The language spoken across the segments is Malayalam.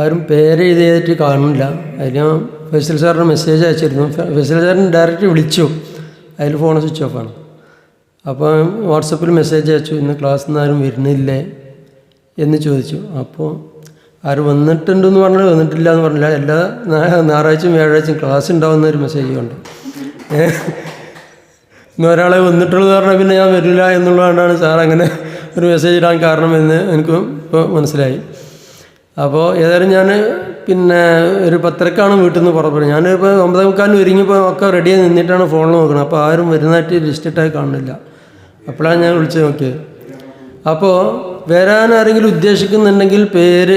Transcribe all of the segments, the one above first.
ആരും പേര് എഴുതിയിട്ട് കാണുന്നില്ല. അതിൽ ഞാൻ ഫൈസൽ സാറിന് മെസ്സേജ് അയച്ചിരുന്നു. ഫൈസൽ സാറിന് ഡയറക്റ്റ് വിളിച്ചു. അതിൽ ഫോൺ സ്വിച്ച് ഓഫാണ് അപ്പോൾ വാട്സപ്പിൽ മെസ്സേജ് അയച്ചു. ഇന്ന് ക്ലാസ്സിൽ നിന്ന് ആരും വരുന്നില്ലേ? എന്ന് ചോദിച്ചു. അപ്പോൾ ആര് വന്നിട്ടുണ്ടെന്ന് പറഞ്ഞാൽ വന്നിട്ടില്ല എന്ന് പറഞ്ഞില്ല. എല്ലാ ഞായറാഴ്ചയും വ്യാഴാഴ്ചയും ക്ലാസ് ഉണ്ടാവുന്ന ഒരു മെസ്സേജ് ഉണ്ട്. ഇന്ന് ഒരാളെ വന്നിട്ടുള്ളത് പറഞ്ഞാൽ പിന്നെ ഞാൻ വരില്ല എന്നുള്ളതുകൊണ്ടാണ് സാർ അങ്ങനെ ഒരു മെസ്സേജ് ഇടാൻ കാരണമെന്ന് എനിക്ക് ഇപ്പോൾ മനസ്സിലായി. അപ്പോൾ ഏതായാലും ഞാൻ പിന്നെ ഒരു പത്തരക്കാണ് വീട്ടിൽ നിന്ന് പുറപ്പെടുന്നത്. ഞാനിപ്പോൾ ഒമ്പതേ മുക്കാലിന് ഒരുങ്ങിയപ്പോൾ ഒക്കെ റെഡിയായി നിന്നിട്ടാണ് ഫോണിൽ നോക്കുന്നത് അപ്പോൾ ആരും വരുന്നതായിട്ട് ലിസ്റ്റിട്ടായി കാണുന്നില്ല. അപ്പോഴാണ് ഞാൻ വിളിച്ച് നോക്കിയത് അപ്പോൾ വരാൻ ആരെങ്കിലും ഉദ്ദേശിക്കുന്നുണ്ടെങ്കിൽ പേര്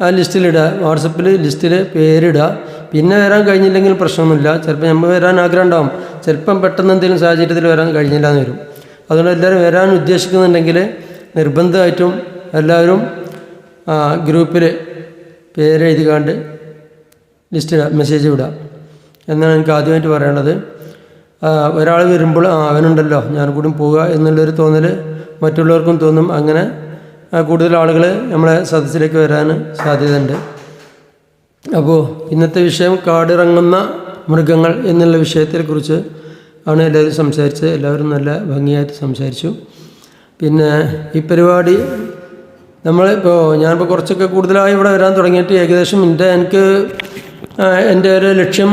ആ ലിസ്റ്റിലിടുക വാട്സപ്പിൽ ലിസ്റ്റിൽ പേരിടുക പിന്നെ വരാൻ കഴിഞ്ഞില്ലെങ്കിൽ പ്രശ്നമൊന്നുമില്ല. ചിലപ്പോൾ നമ്മൾ വരാൻ ആഗ്രഹം ഉണ്ടാവും. ചിലപ്പം പെട്ടെന്ന് എന്തെങ്കിലും സാഹചര്യത്തിൽ വരാൻ കഴിഞ്ഞില്ല എന്ന് വരും. അതുകൊണ്ട് എല്ലാവരും വരാൻ ഉദ്ദേശിക്കുന്നുണ്ടെങ്കിൽ നിർബന്ധമായിട്ടും എല്ലാവരും ഗ്രൂപ്പിൽ പേരെഴുതി കണ്ട് ലിസ്റ്റിൽ മെസ്സേജ് വിടുക എന്നാണ് എനിക്ക് ആദ്യമായിട്ട് പറയേണ്ടത് ഒരാൾ വരുമ്പോൾ ആ അവനുണ്ടല്ലോ ഞാൻ കൂടി പോവുക എന്നുള്ളൊരു തോന്നൽ മറ്റുള്ളവർക്കും തോന്നും. അങ്ങനെ കൂടുതൽ ആളുകൾ നമ്മളെ സദസ്സിലേക്ക് വരാൻ സാധ്യതയുണ്ട്. അപ്പോൾ ഇന്നത്തെ വിഷയം കാടിറങ്ങുന്ന മൃഗങ്ങൾ എന്നുള്ള വിഷയത്തെക്കുറിച്ച് ആണ് എല്ലാവരും സംസാരിച്ചത്. എല്ലാവരും നല്ല ഭംഗിയായിട്ട് സംസാരിച്ചു. പിന്നെ ഈ പരിപാടി നമ്മളിപ്പോൾ ഞാനിപ്പോൾ കുറച്ചൊക്കെ കൂടുതലായി ഇവിടെ വരാൻ തുടങ്ങിയിട്ട് ഏകദേശം എന്റെ എനിക്ക് എന്റെ ഒരു ലക്ഷ്യം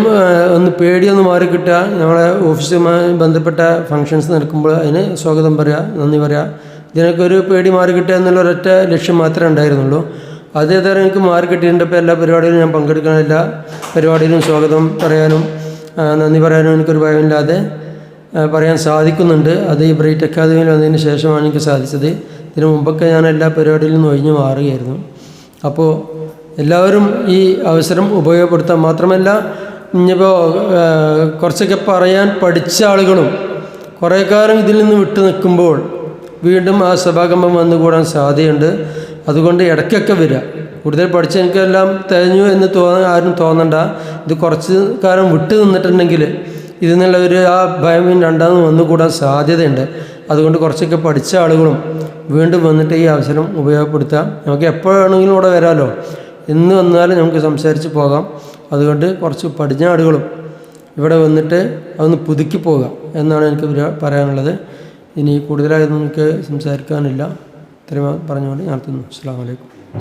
ഒന്ന് പേടിയൊന്ന് മാറി കിട്ടുക. നമ്മളെ ഓഫീസുമായി ബന്ധപ്പെട്ട ഫങ്ഷൻസ് നടക്കുമ്പോൾ അതിന് സ്വാഗതം പറയുക നന്ദി പറയുക ഇതിനൊക്കെ ഒരു പേടി മാറി കിട്ടുക എന്നുള്ള ഒരൊറ്റ ലക്ഷ്യം മാത്രമേ ഉണ്ടായിരുന്നുള്ളൂ. അതേതരം എനിക്ക് മാറി കിട്ടിയിട്ടുണ്ട്. ഇപ്പോൾ എല്ലാ പരിപാടിയിലും ഞാൻ പങ്കെടുക്കണം എല്ലാ പരിപാടിയിലും സ്വാഗതം പറയാനും നന്ദി പറയാനും എനിക്കൊരു ഭയമില്ലാതെ പറയാൻ സാധിക്കുന്നുണ്ട്. അത് ഈ ബ്രൈറ്റ് അക്കാദമിയിൽ വന്നതിന് ശേഷമാണ് എനിക്ക് സാധിച്ചത്. ഇതിനു മുമ്പൊക്കെ ഞാൻ എല്ലാ പരിപാടിയിൽ നിന്നും ഒഴിഞ്ഞു മാറുകയായിരുന്നു. അപ്പോൾ എല്ലാവരും ഈ അവസരം ഉപയോഗപ്പെടുത്താൻ മാത്രമല്ല ഇനിയിപ്പോൾ കുറച്ചൊക്കെ പറയാൻ പഠിച്ച ആളുകളും കുറേ കാലം ഇതിൽ നിന്ന് വിട്ടു നിൽക്കുമ്പോൾ വീണ്ടും ആ സഭാകമ്പം വന്നുകൂടാൻ സാധ്യതയുണ്ട്. അതുകൊണ്ട് ഇടയ്ക്കൊക്കെ വരിക. കൂടുതൽ പഠിച്ച എനിക്കെല്ലാം തികഞ്ഞു എന്ന് തോന്നാൻ ആരും തോന്നണ്ട. ഇത് കുറച്ച് കാലം വിട്ടു നിന്നിട്ടുണ്ടെങ്കിൽ ഇതിൽ നിന്നുള്ള ഒരു ആ ഭയം രണ്ടാമത് വന്നുകൂടാൻ സാധ്യതയുണ്ട്. അതുകൊണ്ട് കുറച്ചൊക്കെ പഠിച്ച ആളുകളും വീണ്ടും വന്നിട്ട് ഈ അവസരം ഉപയോഗപ്പെടുത്താം. നമുക്ക് എപ്പോഴാണെങ്കിലും ഇവിടെ വരാമല്ലോ എന്ന് വന്നാലും നമുക്ക് സംസാരിച്ച് പോകാം. അതുകൊണ്ട് കുറച്ച് പഠിച്ച ആളുകളും ഇവിടെ വന്നിട്ട് അതൊന്ന് പുതുക്കി പോകാം എന്നാണ് എനിക്ക് പറയാനുള്ളത്. ഇനി കൂടുതലായി നമുക്ക് സംസാരിക്കാനില്ല. ഇത്രയും പറഞ്ഞുകൊണ്ട് ഞാൻ തന്നു അസ്സാം വലൈക്കും